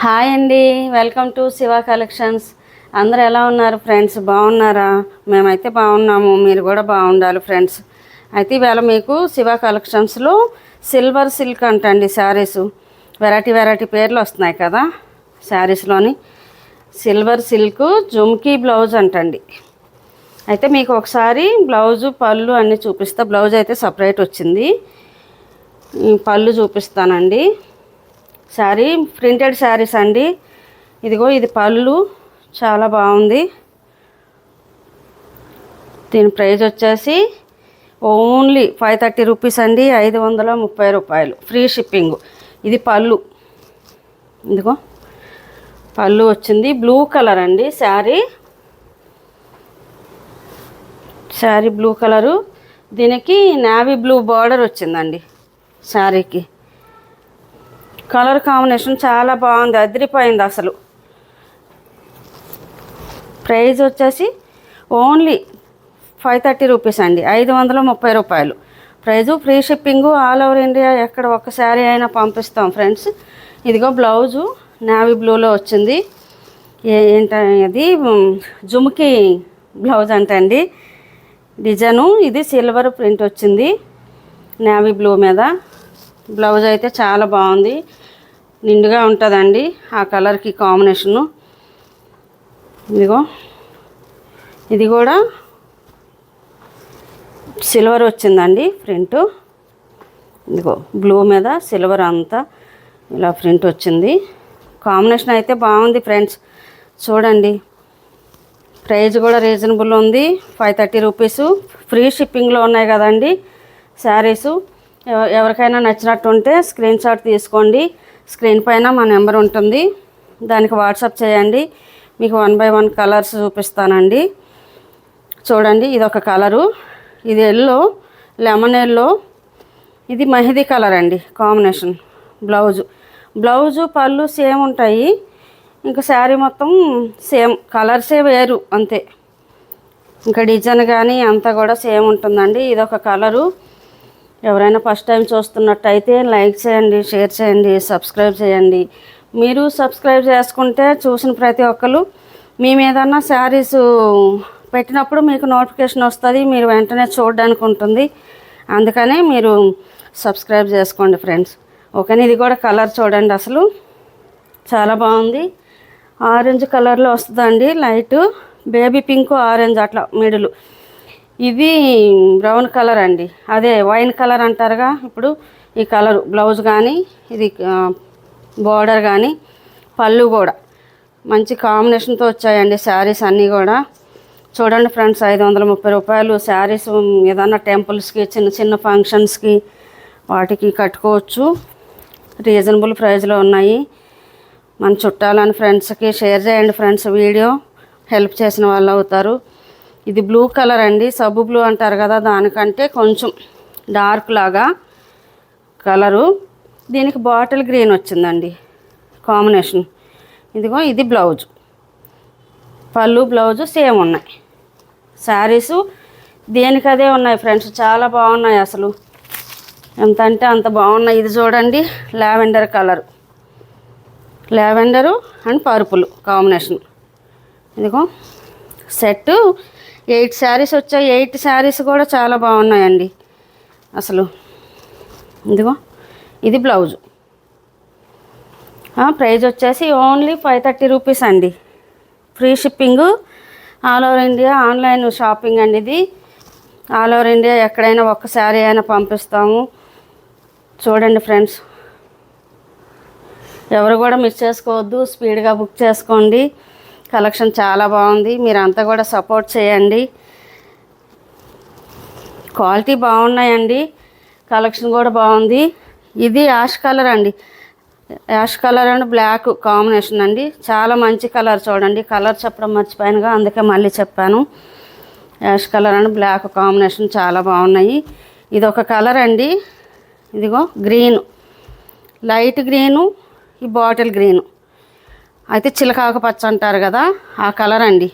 Hi అండి. Welcome to Shiva collections. అందరు ఎలా ఉన్నారు ఫ్రెండ్స్? బాగున్నారా? మేమైతే బాగున్నాము. మీరు కూడా బాగుండాలి ఫ్రెండ్స్. అయితే ఇవాళ మీకు శివ కలెక్షన్స్లో సిల్వర్ సిల్క్ అంటండి శారీస్. వెరైటీ వెరైటీ పేర్లు వస్తున్నాయి కదా శారీస్లోని. సిల్వర్ సిల్క్ జుమ్కీ బ్లౌజ్ అంటండి. అయితే మీకు ఒకసారి బ్లౌజు పళ్ళు అన్నీ చూపిస్తా. బ్లౌజ్ అయితే సపరేట్ వచ్చింది. పళ్ళు చూపిస్తానండి. శారీ ప్రింటెడ్ శారీస్ అండి. ఇదిగో ఇది పళ్ళు. చాలా బాగుంది. దీని ప్రైజ్ వచ్చేసి ఓన్లీ ఫైవ్ థర్టీ రూపీస్ అండి ఐదు వందల ముప్పై రూపాయలు. Free shipping. ఇది పళ్ళు. ఇదిగో పళ్ళు వచ్చింది. బ్లూ కలర్ అండి శారీ శారీ బ్లూ కలరు. దీనికి నావీ బ్లూ బార్డర్ వచ్చిందండి శారీకి కలర్ కాంబినేషన్ చాలా బాగుంది అదిరిపోయింది అసలు. ప్రైజ్ వచ్చేసి ఓన్లీ ఫైవ్ థర్టీ రూపీస్ అండి ఐదు వందల ముప్పై రూపాయలు. Price free shipping all over India ఎక్కడ ఒక శారీ అయినా పంపిస్తాం ఫ్రెండ్స్. ఇదిగో బ్లౌజు నావీ బ్లూలో వచ్చింది. ఏ- ఏంటది జుమ్కి బ్లౌజ్ అంటండి. డిజైను ఇది సిల్వర్ ప్రింట్ వచ్చింది నావీ బ్లూ మీద. బ్లౌజ్ అయితే చాలా బాగుంది. నిండుగా ఉంటుందండి ఆ కలర్కి కాంబినేషను. ఇదిగో. ఇది కూడా సిల్వర్ వచ్చిందండి ప్రింట్. ఇదిగో బ్లూ మీద సిల్వర్ అంతా ఇలా ప్రింట్ వచ్చింది. కాంబినేషన్ అయితే బాగుంది ఫ్రెండ్స్. చూడండి. ప్రైజ్ కూడా రీజనబుల్ ఉంది. Five thirty rupees. ఫ్రీ షిప్పింగ్లో ఉన్నాయి కదండి. శారీసు. ఎవరికైనా నచ్చినట్టు ఉంటే స్క్రీన్ షాట్ తీసుకోండి. స్క్రీన్ పైన మా నెంబర్ ఉంటుంది. దానికి వాట్సాప్ చేయండి. మీకు వన్ బై వన్ కలర్స్ చూపిస్తానండి. చూడండి ఇది ఒక కలరు. ఇది ఎల్లో లెమన్ ఎల్లో. ఇది మెహదీ కలర్ అండి combination. Blouse. Blouse pallu same ఉంటాయి. ఇంకా శారీ మొత్తం సేమ్ కలర్సే వేరు అంతే. ఇంకా డిజైన్ కానీ అంతా కూడా సేమ్ ఉంటుందండి. ఇది ఒక కలరు. ఎవరైనా ఫస్ట్ టైం చూస్తున్నట్టయితే లైక్ చేయండి షేర్ చేయండి సబ్స్క్రైబ్ చేయండి. మీరు సబ్స్క్రైబ్ చేసుకుంటే చూసిన ప్రతి ఒక్కరు మేము ఏదన్నా శారీస్ పెట్టినప్పుడు మీకు నోటిఫికేషన్ వస్తుంది మీరు వెంటనే చూడడానికి ఉంటుంది. అందుకనే మీరు సబ్స్క్రైబ్ చేసుకోండి ఫ్రెండ్స్. ఓకేనా? ఇది కూడా కలర్ చూడండి అసలు. చాలా బాగుంది. ఆరెంజ్ కలర్లో వస్తుందండి లైట్. బేబీ పింక్ ఆరెంజ్ అట్లా మిడిల్. ఇది బ్రౌన్ కలర్ అండి. అదే వైన్ కలర్ అంటారుగా ఇప్పుడు ఈ కలర్ బ్లౌజ్ కానీ ఇది బార్డర్ కానీ పళ్ళు కూడా. మంచి కాంబినేషన్తో వచ్చాయండి శారీస్ అన్నీ కూడా. చూడండి ఫ్రెండ్స్ ఐదు వందల ముప్పై రూపాయలు శారీస్ ఏదన్నా టెంపుల్స్కి చిన్న చిన్న ఫంక్షన్స్కి వాటికి కట్టుకోవచ్చు. రీజనబుల్ ప్రైస్లో ఉన్నాయి. మన చుట్టాలని ఫ్రెండ్స్కి షేర్ చేయండి ఫ్రెండ్స్ వీడియో. హెల్ప్ చేసిన వాళ్ళు అవుతారు. ఇది బ్లూ కలర్ అండి. సబ్బు బ్లూ అంటారు కదా దానికంటే కొంచెం డార్క్ లాగా కలరు. దీనికి బాటిల్ గ్రీన్ వచ్చిందండి. కాంబినేషన్. ఇదిగో ఇది బ్లౌజ్. పళ్ళు బ్లౌజు సేమ్ ఉన్నాయి. శారీసు దేనికి అదే ఉన్నాయి ఫ్రెండ్స్? చాలా బాగున్నాయి అసలు. ఎంత అంటే అంత బాగున్నాయి. ఇది చూడండి lavender colour. Lavender and purple combination. ఇదిగో సెట్ ఎయిట్ శారీస్ వచ్చాయి. ఎయిట్ శారీస్ కూడా చాలా బాగున్నాయండి. అసలు ఇదిగో ఇది బ్లౌజు. ప్రైజ్ వచ్చేసి ఓన్లీ ఫైవ్ థర్టీ రూపీస్ అండి. Free shipping all over India online shopping అండి ఇది. ఆల్ ఓవర్ ఇండియా ఎక్కడైనా ఒక్క శారీ అయినా పంపిస్తాము. చూడండి ఫ్రెండ్స్. ఎవరు కూడా మిస్ చేసుకోవద్దు. స్పీడ్గా బుక్ చేసుకోండి. కలెక్షన్ చాలా బాగుంది. మీరంతా కూడా సపోర్ట్ చేయండి. క్వాలిటీ బాగున్నాయండి. కలెక్షన్ కూడా బాగుంది. ఇది యాష్ కలర్ అండి. Ash colour and black combination అండి. చాలా మంచి కలర్ చూడండి. కలర్ చెప్పడం మర్చిపోయానుగా అందుకే మళ్ళీ చెప్పాను. Ash colour and black combination చాలా బాగున్నాయి. ఇది ఒక కలర్ అండి. ఇదిగో గ్రీన్. లైట్ గ్రీను ఈ బాటిల్ గ్రీను. అయితే చిలకాకు పచ్చ అంటారు కదా ఆ కలర్ అండి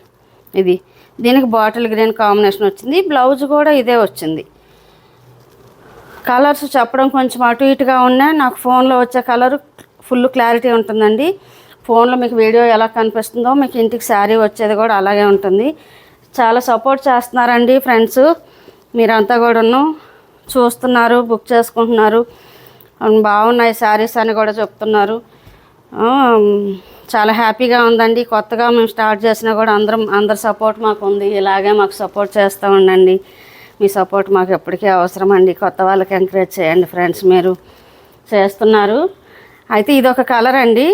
ఇది. దీనికి బాటిల్ గ్రీన్ కాంబినేషన్ వచ్చింది. బ్లౌజ్ కూడా ఇదే వచ్చింది. కలర్స్ చెప్పడం కొంచెం అటు ఇటుగా ఉన్నాయి నాకు ఫోన్లో వచ్చే కలర్ ఫుల్ క్లారిటీ ఉంటుందండి. ఫోన్లో మీకు వీడియో ఎలా కనిపిస్తుందో మీకు ఇంటికి శారీ వచ్చేది కూడా అలాగే ఉంటుంది. చాలా సపోర్ట్ చేస్తున్నారండి ఫ్రెండ్స్ మీరంతా కూడాను చూస్తున్నారు బుక్ చేసుకుంటున్నారు. బాగున్నాయి శారీస్ అని కూడా చెప్తున్నారు. చాలా హ్యాపీగా ఉందండి. కొత్తగా మేము స్టార్ట్ చేసినా కూడా అందరం అందరి సపోర్ట్ మాకు ఉంది ఇలాగే మాకు సపోర్ట్ చేస్తూ ఉండండి. మీ సపోర్ట్ మాకు ఎప్పటికీ అవసరం అండి కొత్త వాళ్ళకి ఎంకరేజ్ చేయండి ఫ్రెండ్స్ మీరు చేస్తున్నారు. అయితే ఇది ఒక కలర్ అండి.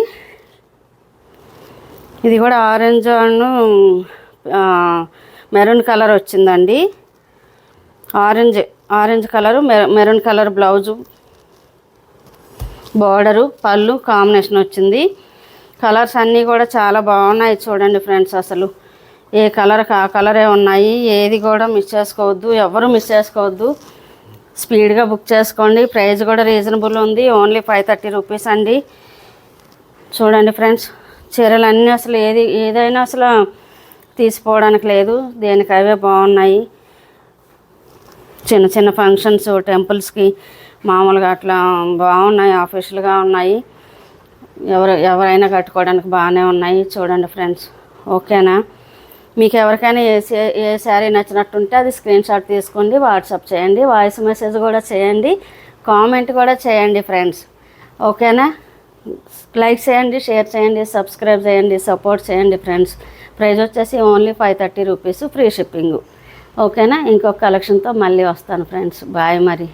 ఇది కూడా ఆరెంజ్ అను మెరూన్ కలర్ వచ్చిందండి. Orange orange colour maroon colour blouse border pallu combination వచ్చింది. కలర్స్ అన్నీ కూడా చాలా బాగున్నాయి చూడండి ఫ్రెండ్స్ అసలు. ఏ కలర్కి ఆ కలరే ఉన్నాయి. ఏది కూడా మిస్ చేసుకోవద్దు ఎవరు మిస్ చేసుకోవద్దు. స్పీడ్గా బుక్ చేసుకోండి. ప్రైస్ కూడా రీజనబుల్ ఉంది. ఓన్లీ ఫైవ్ థర్టీ రూపీస్ అండి. చూడండి ఫ్రెండ్స్ చీరలు అన్నీ అసలు ఏది ఏదైనా అసలు తీసిపోవడానికి లేదు. దేనికి అవే బాగున్నాయి. చిన్న చిన్న ఫంక్షన్స్ టెంపుల్స్కి మామూలుగా అట్లా బాగున్నాయి ఆఫీషియల్గా ఉన్నాయి. ఎవరు ఎవరైనా కట్టుకోవడానికి బాగానే ఉన్నాయి. చూడండి ఫ్రెండ్స్ ఓకేనా? మీకు ఎవరికైనా ఏ ఏ శారీ నచ్చినట్టుంటే అది స్క్రీన్ షాట్ తీసుకోండి వాట్సాప్ చేయండి వాయిస్ మెసేజ్ కూడా చేయండి కామెంట్ కూడా చేయండి ఫ్రెండ్స్. ఓకేనా? లైక్ చేయండి షేర్ చేయండి సబ్స్క్రైబ్ చేయండి సపోర్ట్ చేయండి ఫ్రెండ్స్. ప్రైజ్ వచ్చేసి only five thirty rupees free shipping. ఓకేనా? ఇంకొక కలెక్షన్తో మళ్ళీ వస్తాను ఫ్రెండ్స్. బాయ్ మరి.